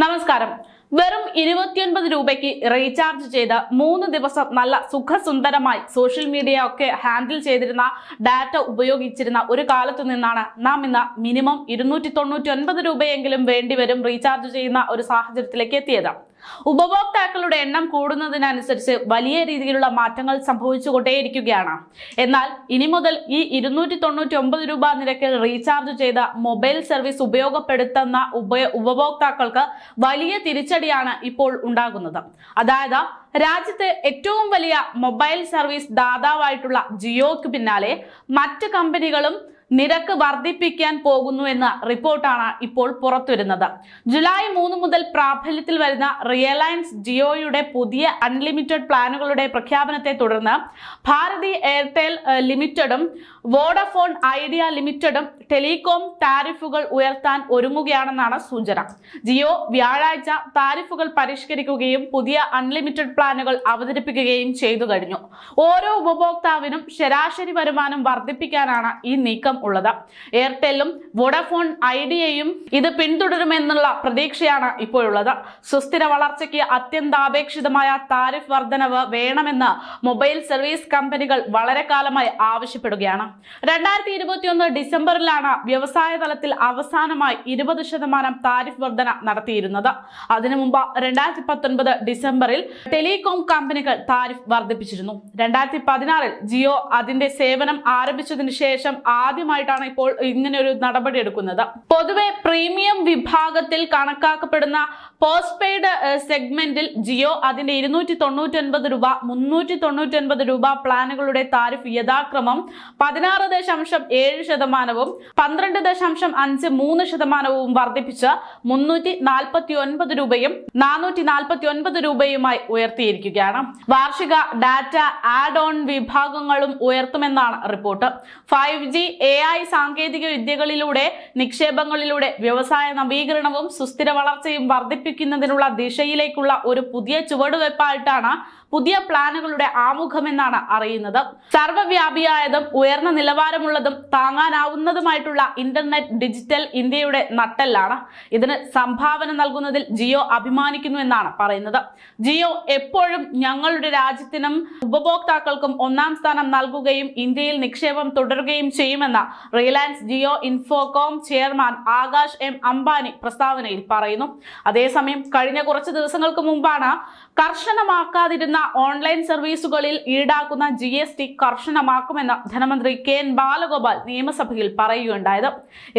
നമസ്കാരം വെറും ഇരുപത്തിയൊൻപത് രൂപയ്ക്ക് റീചാർജ് ചെയ്ത് മൂന്ന് ദിവസം നല്ല സുഖസുന്ദരമായി സോഷ്യൽ മീഡിയ ഒക്കെ ഹാൻഡിൽ ചെയ്തിരുന്ന ഡാറ്റ ഉപയോഗിച്ചിരുന്ന ഒരു കാലത്തു നിന്നാണ് നാം ഇന്ന് മിനിമം ഇരുന്നൂറ്റി തൊണ്ണൂറ്റി ഒൻപത് രൂപയെങ്കിലും വേണ്ടിവരും റീചാർജ് ചെയ്യുന്ന ഒരു സാഹചര്യത്തിലേക്ക് എത്തിയത്. ഉപഭോക്താക്കളുടെ എണ്ണം കൂടുന്നതിനനുസരിച്ച് വലിയ രീതിയിലുള്ള മാറ്റങ്ങൾ സംഭവിച്ചുകൊണ്ടേയിരിക്കുകയാണ്. എന്നാൽ ഇനി മുതൽ ഈ ഇരുന്നൂറ്റി തൊണ്ണൂറ്റി ഒമ്പത് രൂപ നിരക്കിൽ റീചാർജ് ചെയ്ത മൊബൈൽ സർവീസ് ഉപയോഗപ്പെടുത്തുന്ന ഉപ ഉപഭോക്താക്കൾക്ക് വലിയ തിരിച്ചടിയാണ് ഇപ്പോൾ ഉണ്ടാകുന്നത്. അതായത് രാജ്യത്തെ ഏറ്റവും വലിയ മൊബൈൽ സർവീസ് ദാതാവായിട്ടുള്ള ജിയോക്ക് പിന്നാലെ മറ്റ് കമ്പനികളും നിരക്ക് വർദ്ധിപ്പിക്കാൻ പോകുന്നു എന്ന റിപ്പോർട്ടാണ് ഇപ്പോൾ പുറത്തുവരുന്നത്. ജൂലൈ മൂന്ന് മുതൽ പ്രാബല്യത്തിൽ വരുന്ന റിയലയൻസ് ജിയോയുടെ പുതിയ അൺലിമിറ്റഡ് പ്ലാനുകളുടെ പ്രഖ്യാപനത്തെ തുടർന്ന് ഭാരതി എയർടെൽ ലിമിറ്റഡും വോഡഫോൺ ഐഡിയ ലിമിറ്റഡും ടെലികോം താരിഫുകൾ ഉയർത്താൻ ഒരുങ്ങുകയാണെന്നാണ് സൂചന. ജിയോ വ്യാഴാഴ്ച താരിഫുകൾ പരിഷ്കരിക്കുകയും പുതിയ അൺലിമിറ്റഡ് പ്ലാനുകൾ അവതരിപ്പിക്കുകയും ചെയ്തു കഴിഞ്ഞു. ഓരോ ഉപഭോക്താവിനും ശരാശരി വരുമാനം വർദ്ധിപ്പിക്കാനാണ് ഈ നീക്കം ഉള്ളത്. എയർടെല്ലും വോഡഫോൺ ഐഡിയയും ഇത് പിന്തുടരുമെന്നുള്ള പ്രതീക്ഷയാണ് ഇപ്പോഴുള്ളത്. സുസ്ഥിര വളർച്ചയ്ക്ക് അത്യന്താപേക്ഷിതമായ താരിഫ് വർധനവ് വേണമെന്ന് മൊബൈൽ സർവീസ് കമ്പനികൾ വളരെ കാലമായി ആവശ്യപ്പെടുകയാണ്. രണ്ടായിരത്തി ഇരുപത്തിയൊന്ന് ഡിസംബറിലാണ് വ്യവസായ തലത്തിൽ അവസാനമായി ഇരുപത് ശതമാനം താരിഫ് വർധന നടത്തിയിരുന്നത്. അതിനു മുമ്പ് രണ്ടായിരത്തി പത്തൊൻപത് ഡിസംബറിൽ ടെലികോം കമ്പനികൾ താരിഫ് വർദ്ധിപ്പിച്ചിരുന്നു രണ്ടായിരത്തി പതിനാറിൽ ജിയോ അതിന്റെ സേവനം ആരംഭിച്ചതിന് ശേഷം ആദ്യമായിട്ടാണ് ഇപ്പോൾ ഇങ്ങനെ ഒരു നടപടി എടുക്കുന്നത്. പൊതുവെ പ്രീമിയം വിഭാഗത്തിൽ കണക്കാക്കപ്പെടുന്ന പോസ്റ്റ് പെയ്ഡ് സെഗ്മെന്റിൽ ജിയോ അതിന്റെ ഇരുന്നൂറ്റി തൊണ്ണൂറ്റി ഒൻപത് രൂപ മുന്നൂറ്റി തൊണ്ണൂറ്റി ഒൻപത് രൂപ പ്ലാനുകളുടെ താരിഫ് യഥാക്രമം പതിനാറ് ദശാംശം ഏഴ് ശതമാനവും പന്ത്രണ്ട് ദശാംശം അഞ്ച് മൂന്ന് ശതമാനവും വർദ്ധിപ്പിച്ച് മുന്നൂറ്റി നാൽപ്പത്തി ഒൻപത് രൂപയും നാനൂറ്റി നാൽപ്പത്തി ഒൻപത് രൂപയുമായി ഉയർത്തിയിരിക്കുകയാണ്. വാർഷിക ഡാറ്റ ആഡ് ഓൺ വിഭാഗങ്ങളും ഉയർത്തുമെന്നാണ് report. Five G A I സാങ്കേതിക വിദ്യകളിലൂടെ നിക്ഷേപങ്ങളിലൂടെ വ്യവസായ നവീകരണവും സുസ്ഥിര വളർച്ചയും വർദ്ധിപ്പിക്കുന്നതിനുള്ള ദിശയിലേക്കുള്ള ഒരു പുതിയ ചുവടുവയ്പായിട്ടാണ് പുതിയ പ്ലാനുകളുടെ ആമുഖമെന്നാണ് അറിയുന്നത്. സർവവ്യാപിയായതും ഉയർന്ന നിലവാരമുള്ളതും താങ്ങാനാവുന്നതുമായിട്ടുള്ള ഇന്റർനെറ്റ് ഡിജിറ്റൽ ഇന്ത്യയുടെ നട്ടെല്ലാണ്. ഇതിന് സംഭാവന നൽകുന്നതിൽ ജിയോ അഭിമാനിക്കുന്നു എന്നാണ് പറയുന്നത്. ജിയോ എപ്പോഴും ഞങ്ങളുടെ രാജ്യത്തിനും ഉപഭോക്താക്കൾക്കും ഒന്നാം സ്ഥാനം നൽകുകയും ഇന്ത്യയിൽ നിക്ഷേപം തുടരുകയും ചെയ്യുമെന്ന് Reliance Jio Infocomm chairman Akash M Ambani പ്രസ്താവനയിൽ പറയുന്നു. അതേസമയം കഴിഞ്ഞ കുറച്ച് ദിവസങ്ങൾക്ക് മുമ്പാണ് കർശനമാക്കാതിരുന്ന ഓൺലൈൻ സർവീസുകളിൽ ഈടാക്കുന്ന ജി എസ് ടി കർശനമാക്കുമെന്ന് ധനമന്ത്രി കെ എൻ ബാലഗോപാൽ നിയമസഭയിൽ പറയുകയുണ്ടായത്.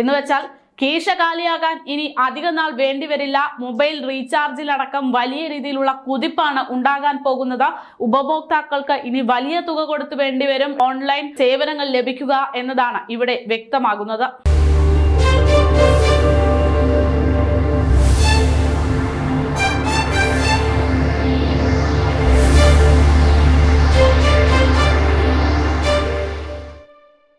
എന്ന് വെച്ചാൽ കീശകാലിയാകാൻ ഇനി അധിക നാൾ വേണ്ടിവരില്ല മൊബൈൽ റീചാർജിലടക്കം വലിയ രീതിയിലുള്ള കുതിപ്പാണ് ഉണ്ടാകാൻ പോകുന്നത്. ഉപഭോക്താക്കൾക്ക് ഇനി വലിയ തുക കൊടുത്തു വേണ്ടിവരും ഓൺലൈൻ സേവനങ്ങൾ ലഭിക്കുക എന്നതാണ് ഇവിടെ വ്യക്തമാകുന്നത്.